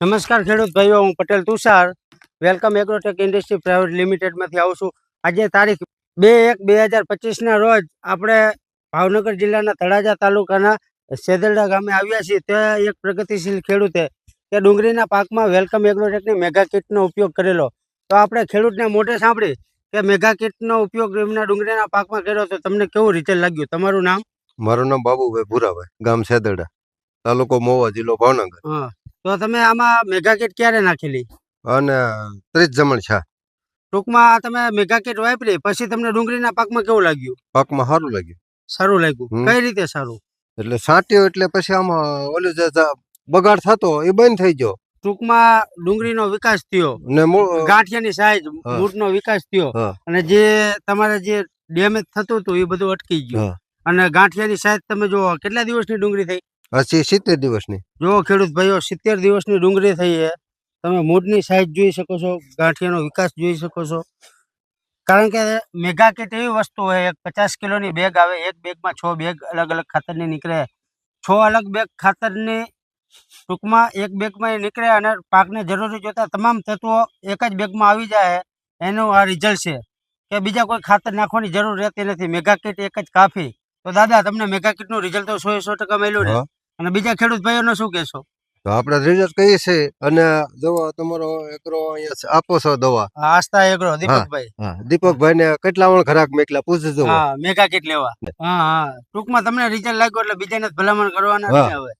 નમસ્કાર ખેડૂત ભાઈઓ હું Patel Tushar. Welcome agrotech industry private લિમિટેડમાંથી આવું છું. આજે તારીખ બે એક બે હજાર પચીસના રોજ આપણે ભાવનગર જિલ્લાના તળાજા તાલુકાના સેદરડા ગામે આવ્યા છીએ. તે એક પ્રગતિશીલ ખેડૂતે તે ડુંગળીના પાકમાં વેલકમ એગ્રોટેકની મેગા કિટનો ઉપયોગ કરેલો. તો આપણે ખેડૂતને મોઢે સાંભળી કે મેગા કિટનો ઉપયોગ એમના ડુંગળીના પાકમાં કર્યો તો તમને કેવું રીતે લાગ્યું? તમારું નામ? મારું નામ બાબુભાઈ ભૂરાભાઈ ગામ સેદડા તાલુકો મોવા જિલ્લો ભાવનગર. હા. તો તમે આમાં મેગા કિટ ક્યારે નાખેલી? અને ત્રીસ જમણ છે. ટૂંકમાં તમે મેગા કિટ વાપરી પછી તમને ડુંગળીના પાકમાં કેવું લાગ્યું? પાકમાં સારું લાગ્યું. સારું લાગ્યું. કઈ રીતે સારું? એટલે સાંટ્યો એટલે પછી આમાં ઓલું જે બગાડ થતો એ બંધ થઈ ગયો. ટૂંકમાં ડુંગળીનો વિકાસ થયો. ને ગાંઠિયાની સાઈઝ. મૂળનો વિકાસ થયો. અને જે તમારે જે ડેમેજ થતું હતું એ બધું અટકી ગયું. અને ગાંઠિયાની સાઈઝ તમે જુઓ કેટલા દિવસની ડુંગળી થઈ? હજી સિત્તેર દિવસની. જો ખેડૂત ભાઈઓ સિત્તેર દિવસની ડુંગળી થઈ છે તમે મૂળની સાઈઝ જોઈ શકો છો ગાંઠિયાનો વિકાસ જોઈ શકો છો. કારણ કે મેગા કિટ એવી વસ્તુ હોય એક પચાસ કિલોની બેગ આવે એક બેગમાં છ બેગ અલગ અલગ ખાતરની નીકળે. છ અલગ બેગ ખાતરની ટૂંકમાં એક બેગમાં એ નીકળે અને પાકને જરૂરી જોતા તમામ તત્વો એક જ બેગમાં આવી જાય એનું આ રિઝલ્ટ છે. કે બીજા કોઈ ખાતર નાખવાની જરૂર રહેતી નથી. મેગા કિટ એક જ કાફી. તો દાદા તમને મેગા કિટનું રિઝલ્ટ તો સો સો ટકા મળ્યું ને. અને બીજા ખેડૂત ભાઈઓને શું કહેશો? તો આપણે રિઝલ્ટ કહીએ છે અને દવા તમારો એકરો અહીંયા આપો છો દવા. આસ્થા એગ્રો દીપકભાઈ હા દીપકભાઈ. ને કેટલા વણ ખરાક મેકલા પૂછજો હા મેગા કિટ લેવા. હા હા. ટૂંકમાં તમને રિઝલ્ટ લાગ્યું એટલે બીજાને ભલામણ કરવાના છે હવે.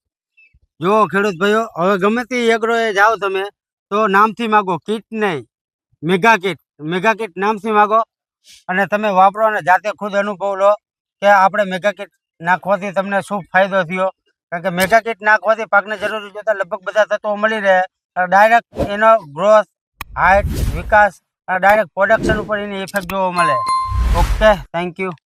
જો ખેડૂત ભાઈઓ હવે ગમે તે એગ્રો એ જાઓ તમે તો નામથી માગો કિટ નહીં મેગા કિટ. મેગા કિટ નામથી માગો અને તમે વાપરો અને જાતે ખુદ અનુભવ લો કે આપણે મેગા કિટ નાખવાથી તમને શું ફાયદો થયો કારણ કે મેગા કીટ નાખવાથી પાકને જરૂરી જોતા લગભગ બધા તત્વો મળી રહે. ડાયરેક્ટ એનો ગ્રોથ હાઇટ વિકાસ ડાયરેક્ટ પ્રોડક્શન ઉપર એની ઇફેક્ટ જોવા મળે. Okay thank you